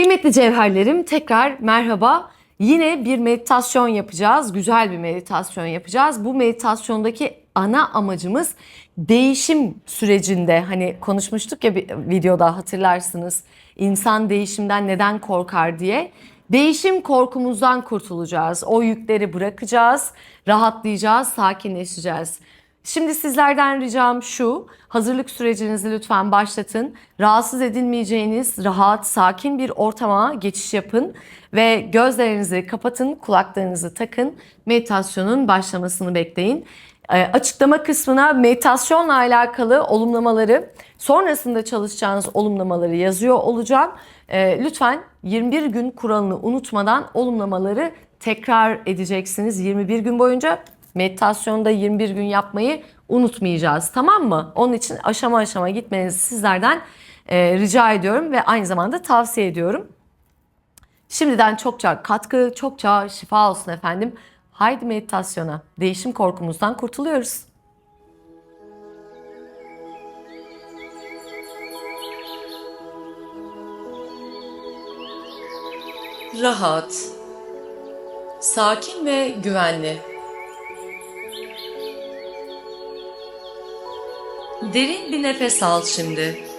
Kıymetli cevherlerim tekrar merhaba. Yine bir meditasyon yapacağız. Güzel bir meditasyon yapacağız. Bu meditasyondaki ana amacımız değişim sürecinde hani konuşmuştuk ya bir videoda hatırlarsınız. İnsan değişimden neden korkar diye. Değişim korkumuzdan kurtulacağız. O yükleri bırakacağız, rahatlayacağız, sakinleşeceğiz. Şimdi sizlerden ricam şu, hazırlık sürecinizi lütfen başlatın. Rahatsız edilmeyeceğiniz rahat, sakin bir ortama geçiş yapın ve gözlerinizi kapatın, kulaklarınızı takın. Meditasyonun başlamasını bekleyin. Ee, açıklama kısmına meditasyonla alakalı olumlamaları, sonrasında çalışacağınız olumlamaları yazıyor olacağım. Ee, lütfen 21 gün kuralını unutmadan olumlamaları tekrar edeceksiniz 21 gün boyunca. Meditasyonda 21 gün yapmayı unutmayacağız tamam mı? Onun için aşama aşama gitmenizi sizlerden e, rica ediyorum ve aynı zamanda tavsiye ediyorum. Şimdiden çokça katkı, çokça şifa olsun efendim. Haydi meditasyona. Değişim korkumuzdan kurtuluyoruz. Rahat, sakin ve güvenli. Derin bir nefes al şimdi.